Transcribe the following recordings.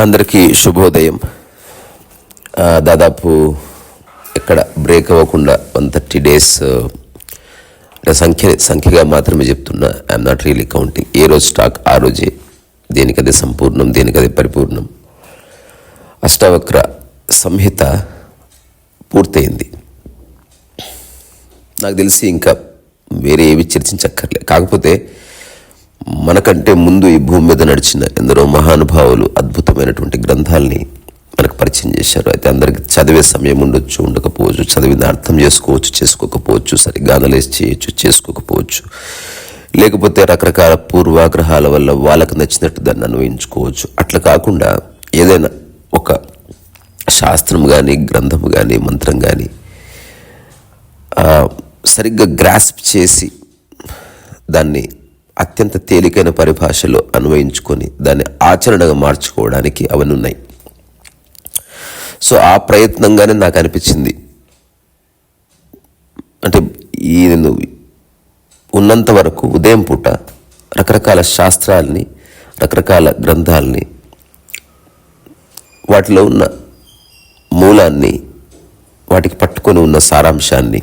అందరికీ శుభోదయం. దాదాపు ఎక్కడ బ్రేక్ అవ్వకుండా వన్ థర్టీ డేస్ సంఖ్య సంఖ్యగా మాత్రమే చెప్తున్నా. ఐఎమ్ నాట్ రియలీ కౌంటింగ్ ఏ రోజు స్టాక్ ఆ రోజే. దేనికదే సంపూర్ణం దేనికదే పరిపూర్ణం. అష్టావక్ర సంహిత పూర్తయింది. నాకు తెలిసి ఇంకా వేరే ఏవి చర్చించక్కర్లే. కాకపోతే మనకంటే ముందు ఈ భూమి మీద నడిచిన ఎందరో మహానుభావులు అద్భుతమైనటువంటి గ్రంథాలని మనకు పరిచయం చేశారు. అయితే అందరికి చదివే సమయం ఉండొచ్చు ఉండకపోవచ్చు చదివిన అర్థం చేసుకోవచ్చు చేసుకోకపోవచ్చు సరిగ్గా అనలైజ్ చేయొచ్చు చేసుకోకపోవచ్చు. లేకపోతే రకరకాల పూర్వాగ్రహాల వల్ల వాళ్ళకి నచ్చినట్టు దాన్ని అన్వయించుకోవచ్చు. అట్లా కాకుండా ఏదైనా ఒక శాస్త్రం కానీ గ్రంథం కానీ మంత్రం కానీ సరిగ్గా గ్రాస్ప్ చేసి దాన్ని అత్యంత తేలికైన పరిభాషలో అన్వయించుకొని దాన్ని ఆచరణగా మార్చుకోవడానికి అవన్నీ ఉన్నాయి. సో ఆ ప్రయత్నంగానే నాకు అనిపించింది. అంటే ఈ నేను ఉన్నంత వరకు ఉదయం పూట రకరకాల శాస్త్రాలని రకరకాల గ్రంథాలని వాటిలో ఉన్న మూలాన్ని వాటికి పట్టుకొని ఉన్న సారాంశాన్ని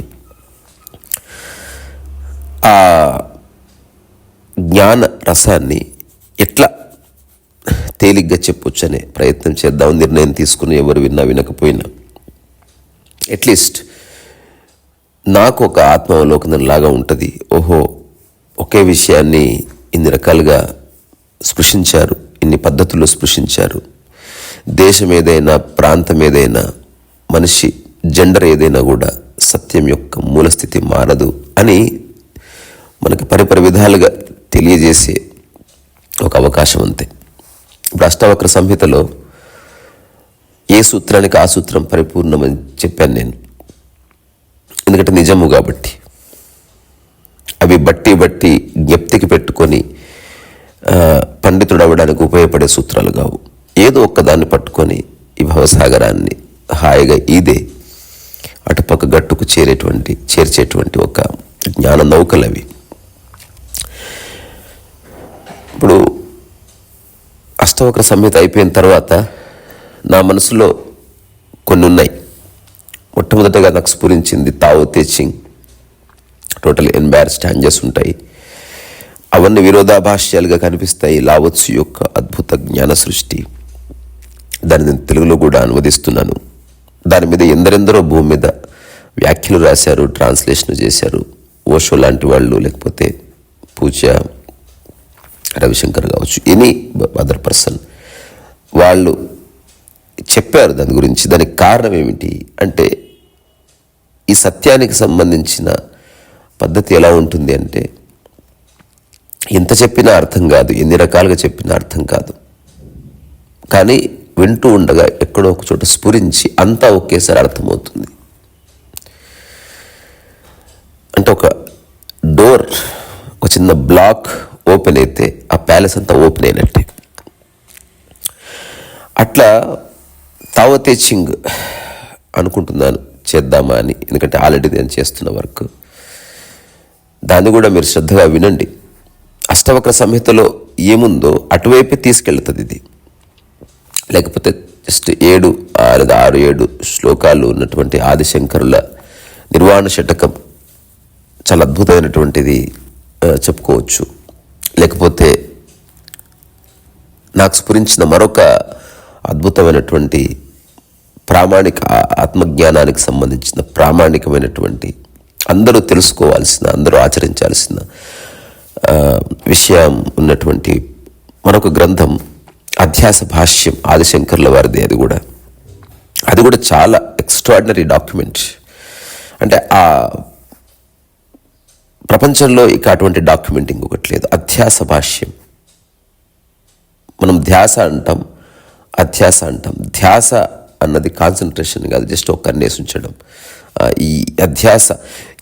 ఆ జ్ఞాన రసాన్ని ఎట్లా తేలిగ్గా చెప్పొచ్చు అనే ప్రయత్నం చేద్దాం నిర్ణయం తీసుకుని ఎవరు విన్నా వినకపోయినా. అట్లీస్ట్ నాకు ఒక ఆత్మావలోకనం లాగా ఉంటుంది. ఓహో ఒకే విషయాన్ని ఇన్ని రకాలుగా స్పృశించారు ఇన్ని పద్ధతుల్లో స్పృశించారు. దేశం ఏదైనా ప్రాంతం ఏదైనా మనిషి జెండర్ ఏదైనా కూడా సత్యం యొక్క మూలస్థితి మారదు అని మనకి పరిపరి విధాలుగా తెలియజేసే ఒక అవకాశం అంతే. ఇప్పుడు అష్టావక్ర సంహితలో ఏ సూత్రానికి ఆ సూత్రం పరిపూర్ణమని చెప్పాను నేను. ఎందుకంటే నిజము కాబట్టి. అవి బట్టి బట్టి జ్ఞప్తికి పెట్టుకొని పండితుడు అవ్వడానికి ఉపయోగపడే సూత్రాలు కావు. ఏదో ఒక్కదాన్ని పట్టుకొని ఈ భవసాగరాన్ని హాయిగా ఇదే అటుపక్క గట్టుకు చేరేటువంటి చేర్చేటువంటి ఒక జ్ఞాన నౌకలు అవి. ఇప్పుడు అష్టవక్ర సంహిత అయిపోయిన తర్వాత నా మనసులో కొన్ని ఉన్నాయి. మొట్టమొదటగా నాకు స్ఫురించింది తావో తేచింగ్ టోటల్ ఎన్బార్ స్టాంజెస్ ఉంటాయి. అవన్నీ విరోధాభాష్యాలుగా కనిపిస్తాయి. లావత్సు యొక్క అద్భుత జ్ఞాన సృష్టి. దాన్ని నేను తెలుగులో కూడా అనువదిస్తున్నాను. దాని మీద ఎందరెందరో భూమి మీద వ్యాఖ్యలు రాశారు ట్రాన్స్లేషన్ చేశారు. ఓషో లాంటి వాళ్ళు లేకపోతే పూజ రవిశంకర్ కావచ్చు ఎనీ అదర్ పర్సన్ వాళ్ళు చెప్పారు దాని గురించి. దానికి కారణం ఏమిటి అంటే ఈ సత్యానికి సంబంధించిన పద్ధతి ఎలా ఉంటుంది అంటే ఎంత చెప్పినా అర్థం కాదు ఎన్ని రకాలుగా చెప్పినా అర్థం కాదు. కానీ వింటూ ఉండగా ఎక్కడో ఒక చోట స్ఫురించి అంతా ఒకేసారి అర్థమవుతుంది. అంటే ఒక డోర్ ఒక చిన్న బ్లాక్ ఓపెన్ అయితే ఆ ప్యాలెస్ అంతా ఓపెన్ అయినట్టే. అట్లా తావో చింగ్ అనుకుంటున్నాను. చేద్దామా అని. ఎందుకంటే ఆల్రెడీ నేను చేస్తున్న వర్క్. దాన్ని కూడా మీరు శ్రద్ధగా వినండి. అష్టవక్ర సంహితలో ఏముందో అటువైపే తీసుకెళ్తుంది ఇది. లేకపోతే జస్ట్ ఏడు లేదా ఆరు ఏడు శ్లోకాలు ఉన్నటువంటి ఆదిశంకరుల నిర్వాణ శటకం చాలా అద్భుతమైనటువంటిది చెప్పుకోవచ్చు. లేకపోతే నాకు స్ఫురించిన మరొక అద్భుతమైనటువంటి ప్రామాణిక ఆత్మజ్ఞానానికి సంబంధించిన ప్రామాణికమైనటువంటి అందరూ తెలుసుకోవాల్సిన అందరూ ఆచరించాల్సిన విషయం ఉన్నటువంటి మరొక గ్రంథం అధ్యాస భాష్యం ఆదిశంకర్ల వారిది అది కూడా. అది కూడా చాలా ఎక్స్ట్రాడినరీ డాక్యుమెంట్ అంటే ఆ ప్రపంచంలో ఇక అటువంటి డాక్యుమెంట్ ఇంకొకటి లేదు. అధ్యాస భాష్యం. మనం ధ్యాస అంటాం అధ్యాస అంటాం. ధ్యాస అన్నది కాన్సన్ట్రేషన్ కాదు జస్ట్ ఒక కన్నేసి ఉంచడం. ఈ అధ్యాస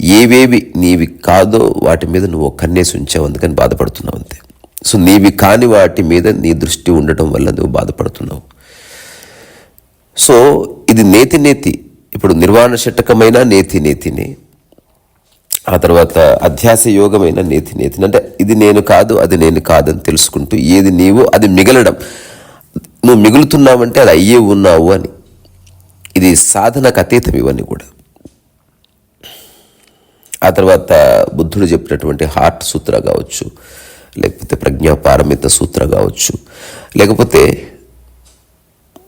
ఏవేవి నీవి కాదో వాటి మీద నువ్వు ఒక కన్నేసి ఉంచావు అందుకని బాధపడుతున్నావు అంతే. సో నీవి కాని వాటి మీద నీ దృష్టి ఉండటం వల్ల నువ్వు బాధపడుతున్నావు. సో ఇది నేతి నేతి. ఇప్పుడు నిర్వాణ శటకమైన నేతి నేతిని. ఆ తర్వాత అధ్యాస యోగమైన నేతి నేతి. అంటే ఇది నేను కాదు అది నేను కాదని తెలుసుకుంటూ ఏది నీవు అది మిగలడం. నువ్వు మిగులుతున్నావంటే అది అయ్యే ఉన్నావు అని. ఇది సాధనకు అతీతం ఇవన్నీ కూడా. ఆ తర్వాత బుద్ధుడు చెప్పినటువంటి హార్ట్ సూత్ర కావచ్చు లేకపోతే ప్రజ్ఞా పారమిత సూత్ర కావచ్చు లేకపోతే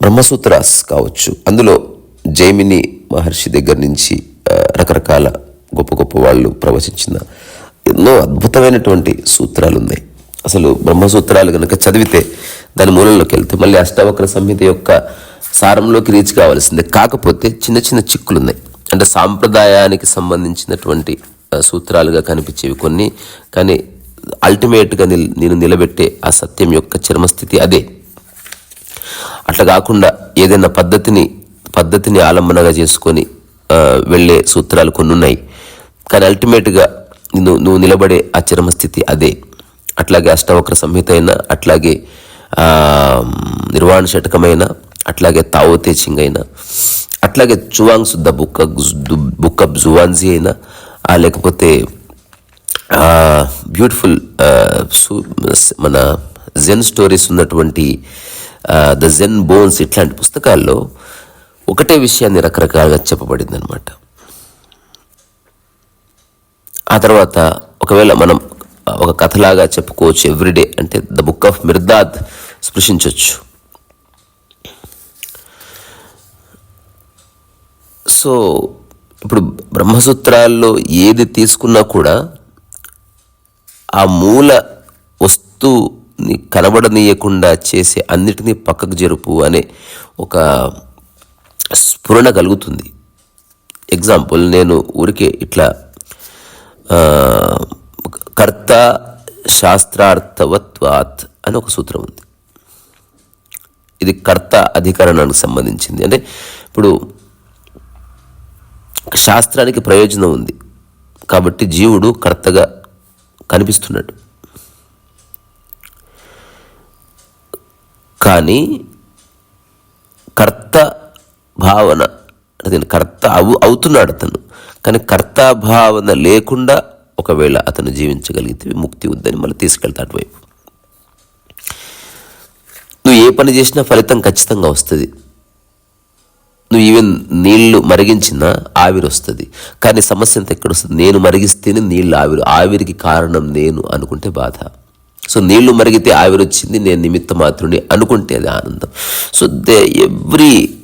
బ్రహ్మసూత్రాస్ కావచ్చు. అందులో జైమిని మహర్షి దగ్గర నుంచి రకరకాల గొప్ప గొప్ప వాళ్ళు ప్రవచించిన ఎన్నో అద్భుతమైనటువంటి సూత్రాలు ఉన్నాయి అసలు బ్రహ్మసూత్రాలు కనుక చదివితే దాని మూలంలోకి వెళ్తే మళ్ళీ అష్టావక్ర సంహిత యొక్క సారంలోకి రీచ్ కావాల్సిందే. కాకపోతే చిన్న చిన్న చిక్కులు ఉన్నాయి అంటే సాంప్రదాయానికి సంబంధించినటువంటి సూత్రాలుగా కనిపించేవి కొన్ని. కానీ అల్టిమేట్గా నిల్ నేను నిలబెట్టే ఆ సత్యం యొక్క చర్మస్థితి అదే. అట్లా కాకుండా ఏదైనా పద్ధతిని పద్ధతిని ఆలంబనగా చేసుకొని వెళ్ళే సూత్రాలు కొన్ని ఉన్నాయి కానీ అల్టిమేట్గా నువ్వు నువ్వు నిలబడే ఆ చరమస్థితి అదే. అట్లాగే అష్టవక్ర సంహిత అయినా అట్లాగే నిర్వాణ శతకమైన అట్లాగే తావో తేచింగ్ అయినా అట్లాగే చువాంగ్ సుద్ద బుక్ బుక్ ఆఫ్ జువాన్జీ అయినా ఆ, లేకపోతే బ్యూటిఫుల్ మన జెన్ స్టోరీస్ ఉన్నటువంటి ద జెన్ బోన్స్ ఇట్లాంటి పుస్తకాల్లో ఒకటే విషయాన్ని రకరకాలుగా చెప్పబడింది అనమాట ఆ తర్వాత ఒకవేళ మనం ఒక కథలాగా చెప్పుకోవచ్చు ఎవ్రీడే అంటే ద బుక్ ఆఫ్ మిర్దాద్ స్పృశించవచ్చు సో ఇప్పుడు బ్రహ్మసూత్రాల్లో ఏది తీసుకున్నా కూడా ఆ మూల వస్తువుని కనబడనీయకుండా చేసే అన్నిటినీ పక్కకు జరుపు అనే ఒక స్ఫురణ కలుగుతుంది. ఎగ్జాంపుల్ నేను ఊరికే ఇట్లా కర్త శాస్త్రార్థవత్వాత్ అని ఒక సూత్రం ఉంది. ఇది కర్త అధికరణానికి సంబంధించింది. అంటే ఇప్పుడు శాస్త్రానికి ప్రయోజనం ఉంది. కాబట్టి జీవుడు కర్తగా కనిపిస్తున్నాడు. కానీ కర్త భావన అదే కర్త అవు అవుతున్నాడు అతను. కానీ కర్త భావన లేకుండా ఒకవేళ అతను జీవించగలిగితే ముక్తి ఉందని మళ్ళీ తీసుకెళ్తాడు అటువైపు. నువ్వు ఏ పని చేసినా ఫలితం ఖచ్చితంగా వస్తుంది. నువ్వు ఈవెన్ నీళ్ళు మరిగించినా ఆవిరి వస్తుంది. కానీ సమస్య అంతా ఎక్కడ వస్తుంది? నేను మరిగిస్తేనే నీళ్ళు ఆవిరి ఆవిరికి కారణం నేను అనుకుంటే బాధ. సో నీళ్ళు మరిగితే ఆవిరి వచ్చింది నేను నిమిత్త మాత్రుని అనుకుంటే అది ఆనందం. సో దే ఎవ్రీ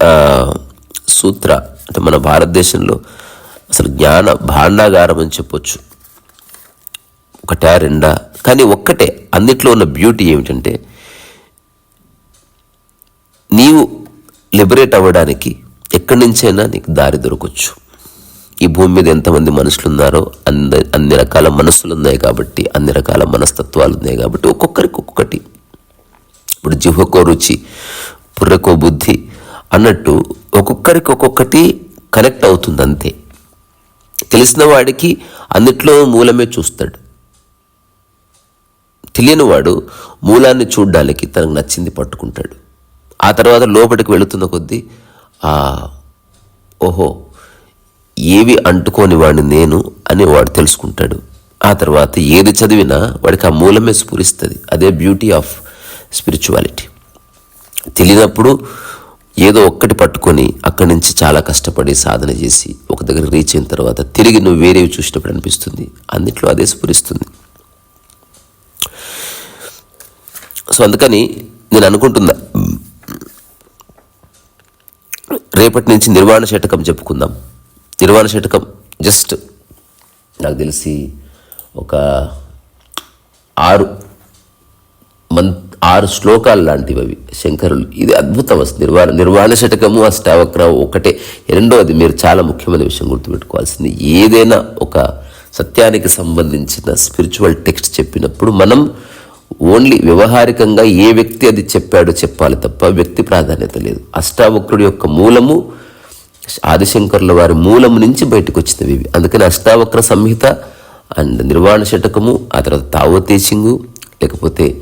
సూత్ర అంటే మన భారతదేశంలో అసలు జ్ఞాన భాండాగారం అని చెప్పొచ్చు. ఒకటా రెండా. కానీ ఒక్కటే అన్నిట్లో ఉన్న బ్యూటీ ఏమిటంటే నీవు లిబరేట్ అవ్వడానికి ఎక్కడి నుంచైనా నీకు దారి దొరకవచ్చు ఈ భూమి మీద ఎంతమంది మనుషులు ఉన్నారో అంద అన్ని రకాల మనస్సులు ఉన్నాయి కాబట్టి అన్ని రకాల మనస్తత్వాలు ఉన్నాయి కాబట్టి ఒక్కొక్కరికి ఒక్కొక్కటి. ఇప్పుడు జిహ్వకో రుచి పుర్రకో బుద్ధి అన్నట్టు ఒక్కొక్కరికి ఒక్కొక్కటి కనెక్ట్ అవుతుంది అంతే తెలిసిన వాడికి అన్నిట్లో మూలమే చూస్తాడు. తెలియని వాడు మూలాన్ని చూడడానికి తనకు నచ్చింది పట్టుకుంటాడు. ఆ తర్వాత లోపలికి వెళుతున్న కొద్దీ ఆ ఓహో ఏవి అంటుకోని వాడిని నేను? అని వాడు తెలుసుకుంటాడు. ఆ తర్వాత ఏది చదివినా వాడికి ఆ మూలమే స్ఫురిస్తుంది. అదే బ్యూటీ ఆఫ్ స్పిరిచువాలిటీ తెలియనప్పుడు ఏదో ఒక్కటి పట్టుకొని అక్కడి నుంచి చాలా కష్టపడి సాధన చేసి ఒక దగ్గర రీచ్ అయిన తర్వాత తిరిగి నువ్వు వేరేవి చూసినప్పుడు అనిపిస్తుంది. అన్నిట్లో అదే స్ఫురిస్తుంది. సో అందుకని నేను అనుకుంటున్నా రేపటి నుంచి నిర్వాణ శటకం చెప్పుకుందాం. నిర్వాణ శటకం జస్ట్ నాకు తెలిసి ఒక ఆరు మంత్ ఆరు శ్లోకాలు లాంటివి అవి శంకరులు. ఇది అద్భుతం అసలు. నిర్వాణ నిర్వాణ శతకము అష్టావక్రం ఒకటే. రెండోది మీరు చాలా ముఖ్యమైన విషయం గుర్తుపెట్టుకోవాల్సింది. ఏదైనా ఒక సత్యానికి సంబంధించిన స్పిరిచువల్ టెక్స్ట్ చెప్పినప్పుడు మనం ఓన్లీ వ్యవహారికంగా ఏ వ్యక్తి అది చెప్పాడో చెప్పాలి తప్ప వ్యక్తి ప్రాధాన్యత లేదు. అష్టావక్రుడి యొక్క మూలము ఆదిశంకరుల వారి మూలము నుంచి బయటకు వచ్చినవి ఇవి. అందుకని అష్టావక్ర సంహిత అండ్ నిర్వాణ శటకము ఆ తర్వాత తావోతేసింగు లేకపోతే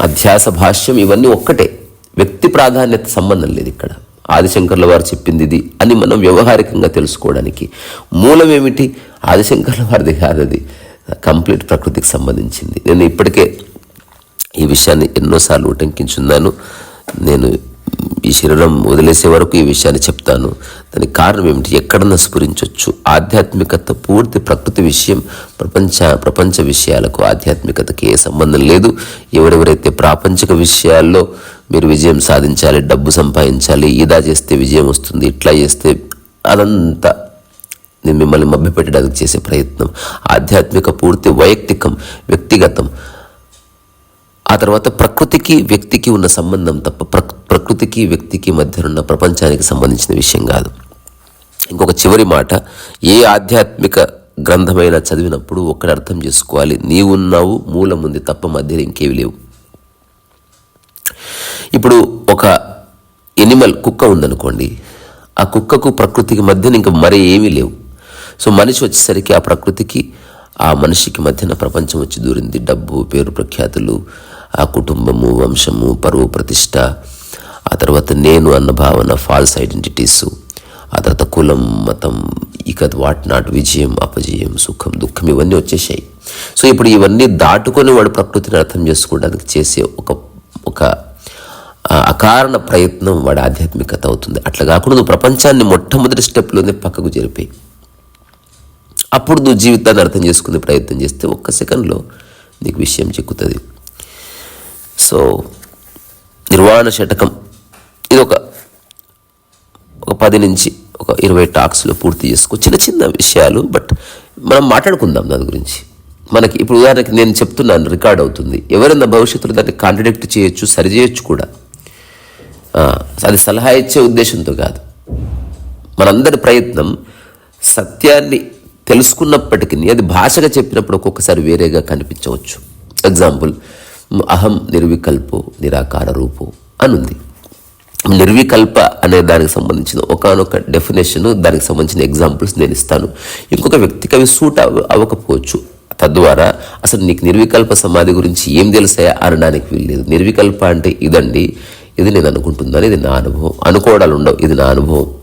అధ్యాస భాష్యం ఇవన్నీ ఒక్కటే. వ్యక్తి ప్రాధాన్యత సంబంధం లేదు ఇక్కడ. ఆదిశంకర్ల వారు చెప్పింది ఇది అని మనం వ్యవహారికంగా తెలుసుకోవడానికి. మూలం ఏమిటి? ఆదిశంకర్ల వారిది కాదు అది. కంప్లీట్ ప్రకృతికి సంబంధించింది. నేను ఇప్పటికే ఈ విషయాన్ని ఎన్నోసార్లు ఉటంకించున్నాను. నేను ఈ శరీరం వదిలేసే వరకు ఈ విషయాన్ని చెప్తాను. దానికి కారణం ఏమిటి? ఎక్కడన్నా స్ఫురించవచ్చు ఆధ్యాత్మికత పూర్తి ప్రకృతి విషయం ప్రపంచ ప్రపంచ విషయాలకు ఆధ్యాత్మికతకి ఏ సంబంధం లేదు. ఎవరెవరైతే ప్రాపంచిక విషయాల్లో మీరు విజయం సాధించాలి డబ్బు సంపాదించాలి ఇదా చేస్తే విజయం వస్తుంది ఇట్లా చేస్తే అదంతా నేను మిమ్మల్ని మభ్యపెట్టడానికి చేసే ప్రయత్నం. ఆధ్యాత్మిక పూర్తి వైయక్తికం వ్యక్తిగతం. ఆ తర్వాత ప్రకృతికి వ్యక్తికి ఉన్న సంబంధం తప్ప ప్రకృతికి వ్యక్తికి మధ్యనున్న ప్రపంచానికి సంబంధించిన విషయం కాదు. ఇంకొక చివరి మాట ఏ ఆధ్యాత్మిక గ్రంథమైనా చదివినప్పుడు ఒక్కడ అర్థం చేసుకోవాలి. నీవున్నావు మూలముంది తప్ప మధ్యలో ఇంకేవి లేవు. ఇప్పుడు ఒక ఎనిమల్ కుక్క ఉందనుకోండి ఆ కుక్కకు ప్రకృతికి మధ్యన ఇంకా మరే ఏమీ లేవు. సో మనిషి వచ్చేసరికి ఆ ప్రకృతికి ఆ మనిషికి మధ్యన ప్రపంచం వచ్చి దూరింది. డబ్బు పేరు ప్రఖ్యాతులు ఆ కుటుంబము వంశము పరువు ప్రతిష్ట ఆ తర్వాత నేను అన్న భావన ఫాల్స్ ఐడెంటిటీస్ ఆ తర్వాత కులం మతం ఇక వాట్ నాట్ విజయం అపజయం సుఖం దుఃఖం ఇవన్నీ వచ్చేసాయి. సో ఇప్పుడు ఇవన్నీ దాటుకొని వాడు ప్రకృతిని అర్థం చేసుకోవడానికి చేసే ఒక ఒక అకారణ ప్రయత్నం వాడి ఆధ్యాత్మికత అవుతుంది. అట్లా కాకుండా నువ్వు ప్రపంచాన్ని మొట్టమొదటి స్టెప్లోనే పక్కకు జరిపి అప్పుడు నువ్వు జీవితాన్ని అర్థం చేసుకునే ప్రయత్నం చేస్తే ఒక్క సెకండ్లో నీకు విషయం చెక్కుతుంది. సో నిర్వాణ శటకం ఇది ఒక ఒక పది నుంచి ఒక ఇరవై టాక్స్లో పూర్తి చేసుకో చిన్న చిన్న విషయాలు బట్ మనం మాట్లాడుకుందాం దాని గురించి. మనకి ఇప్పుడు ఉదాహరణకి నేను చెప్తున్నాను రికార్డ్ అవుతుంది. ఎవరైనా భవిష్యత్తులో దాన్ని కాంట్రడిక్ట్ చేయొచ్చు సరి చేయొచ్చు కూడా. అది సలహా ఇచ్చే ఉద్దేశంతో కాదు. మనందరి ప్రయత్నం సత్యాన్ని తెలుసుకున్నప్పటికీ అది భాషగా చెప్పినప్పుడు ఒక్కొక్కసారి వేరేగా కనిపించవచ్చు. ఎగ్జాంపుల్ అహం నిర్వికల్పో నిరాకార రూపో అనుంది. నిర్వికల్ప అనే దానికి సంబంధించిన ఒకనొక డెఫినేషన్ దానికి సంబంధించిన ఎగ్జాంపుల్స్ నేను ఇస్తాను. ఇంకొక వ్యక్తికి అవి సూట్ అవ్వకపోవచ్చు. తద్వారా అసలు నీకు నిర్వికల్ప సమాధి గురించి ఏం తెలుసాయా అనడానికి వీల్లేదు. నిర్వికల్ప అంటే ఇదండి ఇది నేను అనుకుంటున్నాను ఇది నా అనుభవం. అనుకోవడాలు ఉండవు ఇది నా అనుభవం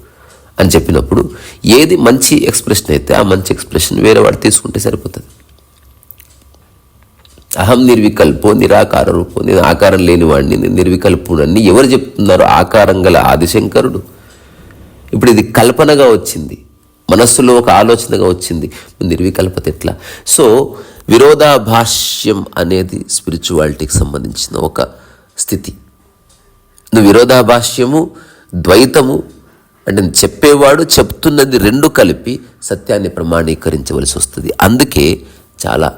అని చెప్పినప్పుడు ఏది మంచి ఎక్స్ప్రెషన్ అయితే ఆ మంచి ఎక్స్ప్రెషన్ వేరే వాడు తీసుకుంటే సరిపోతుంది. అహం నిర్వికల్పో నిరాకార రూపం నేను ఆకారం లేనివాడిని నేను నిర్వికల్పునని ఎవరు చెప్తున్నారు? ఆకారం గల ఆదిశంకరుడు. ఇప్పుడు ఇది కల్పనగా వచ్చింది. మనస్సులో ఒక ఆలోచనగా వచ్చింది. నిర్వికల్పత ఎట్లా? సో విరోధాభాష్యం అనేది స్పిరిచువాలిటీకి సంబంధించిన ఒక స్థితి. నువ్వు విరోధాభాష్యము ద్వైతము అంటే చెప్పేవాడు చెప్తున్నది రెండు కలిపి సత్యాన్ని ప్రమాణీకరించవలసి వస్తుంది. అందుకే చాలా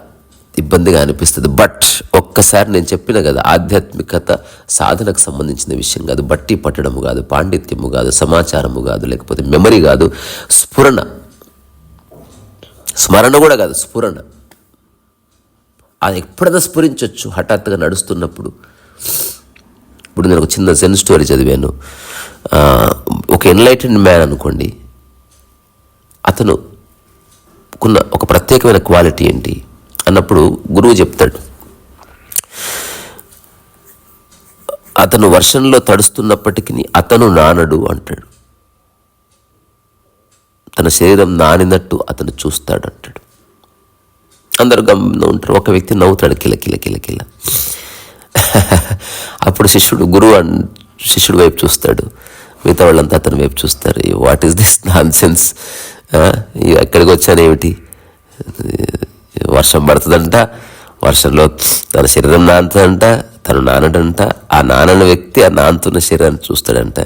ఇబ్బందిగా అనిపిస్తుంది. బట్ ఒక్కసారి నేను చెప్పిన కదా ఆధ్యాత్మికత సాధనకు సంబంధించిన విషయం కాదు. బట్టి పట్టడము కాదు పాండిత్యము కాదు సమాచారము కాదు లేకపోతే మెమరీ కాదు స్ఫురణ. స్మరణ కూడా కాదు స్ఫురణ. అది ఎప్పుడైనా స్ఫురించవచ్చు హఠాత్తుగా నడుస్తున్నప్పుడు. ఇప్పుడు నేను ఒక చిన్న సెన్ స్టోరీ చదివాను. ఒక ఎన్లైటెడ్ మ్యాన్ అనుకోండి అతను కున్న ఒక ప్రత్యేకమైన క్వాలిటీ ఏంటి? అన్నప్పుడు గురువు చెప్తాడు. అతను వర్షంలో తడుస్తున్నప్పటికీ అతను నానడు అంటాడు. తన శరీరం నానినట్టు అతను చూస్తాడు అంటాడు అందరు గమ్మున ఉంటారు. ఒక వ్యక్తి నవ్వుతాడు కిల కిల కిల కిల. అప్పుడు శిష్యుడు గురువు అన్ శిష్యుడు వైపు చూస్తాడు. మిగతా వాళ్ళంతా అతని వైపు చూస్తారు. What is this nonsense ఎక్కడికి వచ్చానేమిటి వర్షం పడుతుందంట వర్షంలో తన శరీరం నానుతుందంట తను నానడంట ఆ నానని వ్యక్తి ఆ నానుతున్న శరీరాన్ని చూస్తాడంట.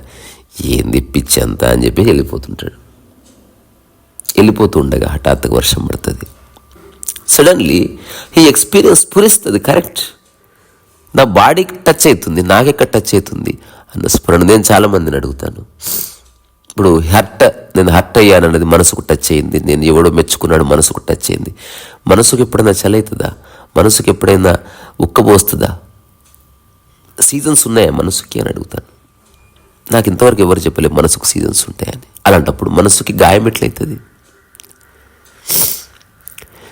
ఏంది పిచ్చి అంతా అని చెప్పి వెళ్ళిపోతుంటాడు. వెళ్ళిపోతూ ఉండగా హఠాత్తుగా వర్షం పడుతుంది. సడన్లీ ఈ ఎక్స్పీరియన్స్ పూరిస్తుంది కరెక్ట్ నా బాడీకి టచ్ అవుతుంది నాకెక్కడ టచ్ అవుతుంది అన్న స్మరణ నేను చాలా మందిని అడుగుతాను. ఇప్పుడు హర్ట్ నేను హర్ట్ అయ్యాను అన్నది మనసుకు టచ్ అయింది. నేను ఎవడో మెచ్చుకున్నాడు మనసుకు టచ్ అయింది. మనసుకు ఎప్పుడైనా చలవుతుందా మనసుకు ఎప్పుడైనా ఉక్కబోస్తుందా సీజన్స్ ఉన్నాయా మనసుకి అని అడుగుతాను. నాకు ఇంతవరకు ఎవరు చెప్పలేదు మనసుకు సీజన్స్ ఉంటాయని. అలాంటప్పుడు మనసుకి గాయం ఎట్లయితుంది?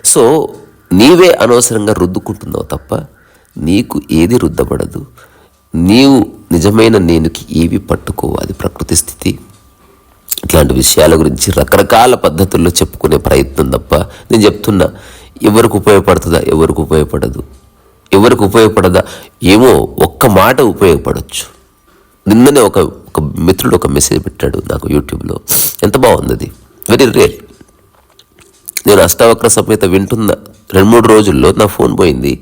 సో నీవే అనవసరంగా రుద్దుకుంటున్నావు తప్ప నీకు ఏది రుద్దబడదు. నీవు నిజమైన నేనుకి ఏవి పట్టుకో అది ప్రకృతి స్థితి. ఇట్లాంటి విషయాల గురించి రకరకాల పద్ధతుల్లో చెప్పుకునే ప్రయత్నం తప్ప నేను చెప్తున్నా ఎవరికి ఉపయోగపడుతుందా ఎవరికి ఉపయోగపడదు. ఎవరికి ఉపయోగపడదా ఏమో ఒక్క మాట ఉపయోగపడవచ్చు నిన్ననే ఒక ఒక మిత్రుడు ఒక మెసేజ్ పెట్టాడు నాకు యూట్యూబ్లో. ఎంత బాగుంది అది వెరీ రియల్ నేను అష్టావక్ర సమేత వింటున్న రెండు మూడు రోజుల్లో నా ఫోన్ పోయింది.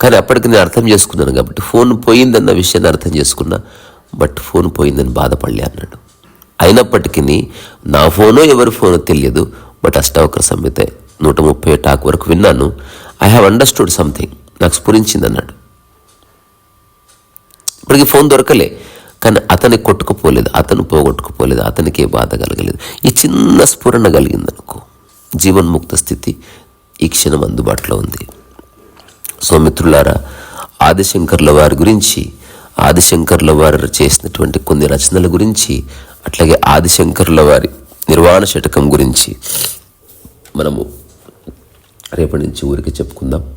కానీ అప్పటికి నేను అర్థం చేసుకున్నాను కాబట్టి ఫోన్ పోయిందన్న విషయాన్ని అర్థం చేసుకున్నా బట్ ఫోన్ పోయిందని బాధపడలే అన్నాడు. అయినప్పటికీ నా ఫోనో ఎవరి ఫోనో తెలియదు బట్ అష్టావక్ర సంహిత నూట ముప్పై టాక్ వరకు విన్నాను. ఐ హ్యావ్ అండర్స్టూడ్ సంథింగ్ నాకు స్ఫురించింది అన్నాడు ఇప్పటికి ఫోన్ దొరకలే కానీ అతని కొట్టుకుపోలేదు అతను పోగొట్టుకుపోలేదు అతనికి ఏ బాధ కలగలేదు. ఈ చిన్న స్ఫురణ కలిగింది అనుకో జీవన్ముక్త స్థితి ఈ క్షణం అందుబాటులో ఉంది. సో మిత్రులారా ఆదిశంకర్ల వారి గురించి ఆదిశంకర్ల వారు చేసినటువంటి కొన్ని రచనల గురించి అట్లాగే ఆదిశంకరుల వారి నిర్వాణ శటకం గురించి మనము రేపటి నుంచి ఊరికి చెప్పుకుందాం.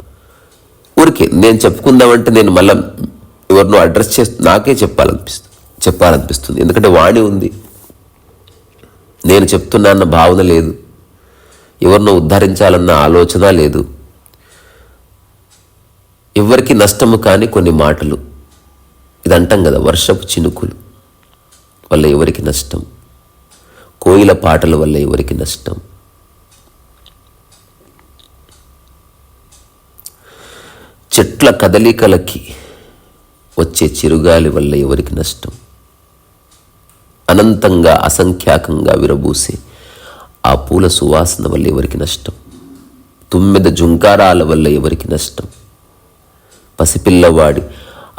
ఊరికే నేను చెప్పుకుందామంటే నేను మళ్ళీ ఎవరినో అడ్రస్ చేస్తూ నాకే చెప్పాలనిపిస్తుంది చెప్పాలనిపిస్తుంది. ఎందుకంటే వాణి ఉంది. నేను చెప్తున్నా అన్న భావన లేదు. ఎవరినో ఉద్ధరించాలన్న ఆలోచన లేదు. ఎవరికి నష్టము కాని కొన్ని మాటలు. ఇది అంటాం కదా వర్షపు చినుకులు. వల్ల ఎవరికి నష్టం? కోయిల పాటల వల్ల ఎవరికి నష్టం? చెట్ల కదలికలకి వచ్చే చిరుగాలి వల్ల ఎవరికి నష్టం? అనంతంగా అసంఖ్యాకంగా విరబూసే ఆ పూల సువాసన వల్ల ఎవరికి నష్టం? తుమ్మెద జుంకారాల వల్ల ఎవరికి నష్టం? పసిపిల్లవాడి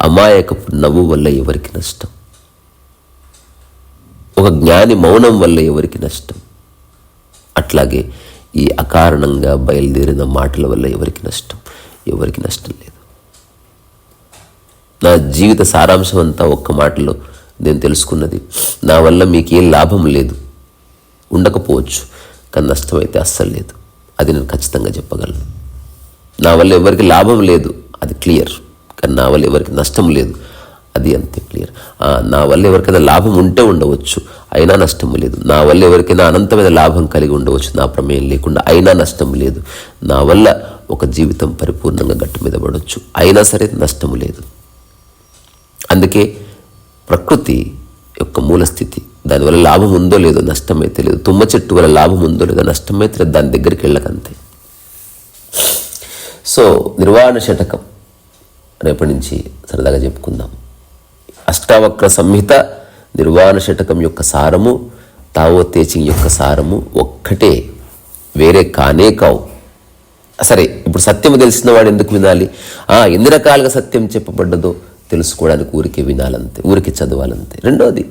అమాయకపు నవ్వు వల్ల ఎవరికి నష్టం? ఒక జ్ఞాని మౌనం వల్ల ఎవరికి నష్టం? అట్లాగే ఈ అకారణంగా బయలుదేరిన మాటల వల్ల ఎవరికి నష్టం? ఎవరికి నష్టం లేదు. నా జీవిత సారాంశం అంతా ఒక్క మాటలో నేను తెలుసుకున్నది నా వల్ల మీకేం లాభం లేదు. ఉండకపోవచ్చు కానీ నష్టం అయితే అస్సలు లేదు. అది నేను ఖచ్చితంగా చెప్పగలను. నా వల్ల ఎవరికి లాభం లేదు అది క్లియర్. కానీ నా వల్ల ఎవరికి నష్టం లేదు అది అంతే క్లియర్. నా వల్ల ఎవరికైనా లాభం ఉంటే ఉండవచ్చు అయినా నష్టం లేదు. నా వల్ల ఎవరికైనా అనంతమైన లాభం కలిగి ఉండవచ్చు నా ప్రమేయం లేకుండా అయినా నష్టం లేదు. నా వల్ల ఒక జీవితం పరిపూర్ణంగా గట్టు మీద పడవచ్చు అయినా సరే నష్టం లేదు. అందుకే ప్రకృతి యొక్క మూల స్థితి దానివల్ల లాభం ఉందో లేదో నష్టమైతే లేదు. తుమ్మ చెట్టు వల్ల లాభం ఉందో లేదో నష్టమైతే లేదు దాని దగ్గరికి వెళ్ళకంతే సో నిర్వాణ శటకం రేపటి నుంచి సరదాగా చెప్పుకుందాం. అష్టావక్ర సంహిత నిర్వాణ శటకం యొక్క సారము తావో తేచింగ్ యొక్క సారము ఒక్కటే వేరే కానే కావు. సరే ఇప్పుడు సత్యము తెలిసిన వాడు ఎందుకు వినాలి? ఆ, ఎన్ని రకాలుగా సత్యం చెప్పబడ్డదో తెలుసుకోవడానికి ఊరికే వినాలంతే ఊరికి చదవాలంతే. రెండోది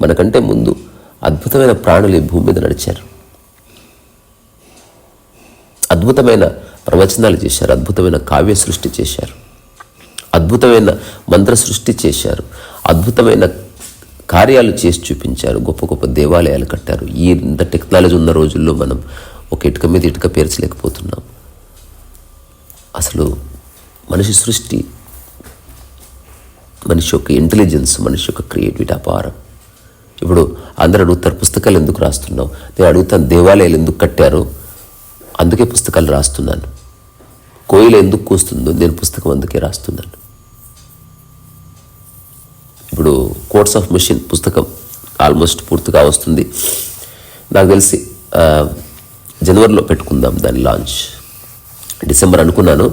మనకంటే ముందు అద్భుతమైన ప్రాణులు ఈ భూమి మీద నడిచారు. అద్భుతమైన ప్రవచనాలు చేశారు అద్భుతమైన కావ్య సృష్టి చేశారు అద్భుతమైన మంత్ర సృష్టి చేశారు అద్భుతమైన కార్యాలు చేసి చూపించారు గొప్ప గొప్ప దేవాలయాలు కట్టారు. ఈ ఇంత టెక్నాలజీ ఉన్న రోజుల్లో మనం ఒక ఇటుక మీద ఇటుక పేర్చలేకపోతున్నాం. అసలు మనిషి సృష్టి మనిషి యొక్క ఇంటెలిజెన్స్ మనిషి యొక్క క్రియేటివిటీ అపారం. ఇప్పుడు అందరు అడుగుతారు పుస్తకాలు ఎందుకు రాస్తున్నావు? నేను అడుగుతాను దేవాలయాలు ఎందుకు కట్టారు? అందుకే పుస్తకాలు రాస్తున్నాను. కోయిల ఎందుకు కూస్తుందో నేను పుస్తకం అందుకే రాస్తున్నాను. ఇప్పుడు కోర్ట్స్ ఆఫ్ మిషన్ పుస్తకం ఆల్మోస్ట్ పూర్తిగా వస్తుంది. నాకు తెలిసి జనవరిలో పెట్టుకుందాం దాని లాంచ్ డిసెంబర్ అనుకున్నాను.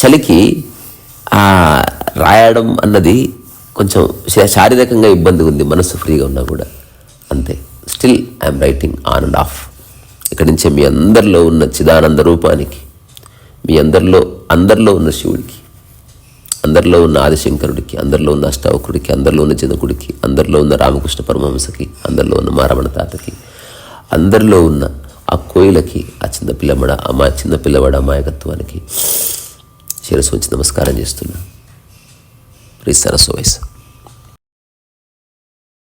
చలికి రాయడం అన్నది కొంచెం శారీరకంగా ఇబ్బంది ఉంది మనసు ఫ్రీగా ఉన్నా కూడా. అంతే. Still I'm writing on and off ఇక్కడి నుంచే మీ అందరిలో ఉన్న చిదానంద రూపానికి మీ అందరిలో అందరిలో ఉన్న శివుడికి. అందరిలో ఉన్న ఆదిశంకరుడికి అందరిలో ఉన్న అష్టావకుడికి అందరిలో ఉన్న జనకుడికి అందరిలో ఉన్న రామకృష్ణ పరమహంసకి అందరిలో ఉన్న మారమణ తాతకి అందరిలో ఉన్న ఆ కోయిలకి ఆ చిన్న పిల్లమడ అమ్మా చిన్న పిల్లవాడ అమాయకత్వానికి శిరస్సు వచ్చి నమస్కారం చేస్తున్నా. ప్లీజ్ సరస్సు వయసు.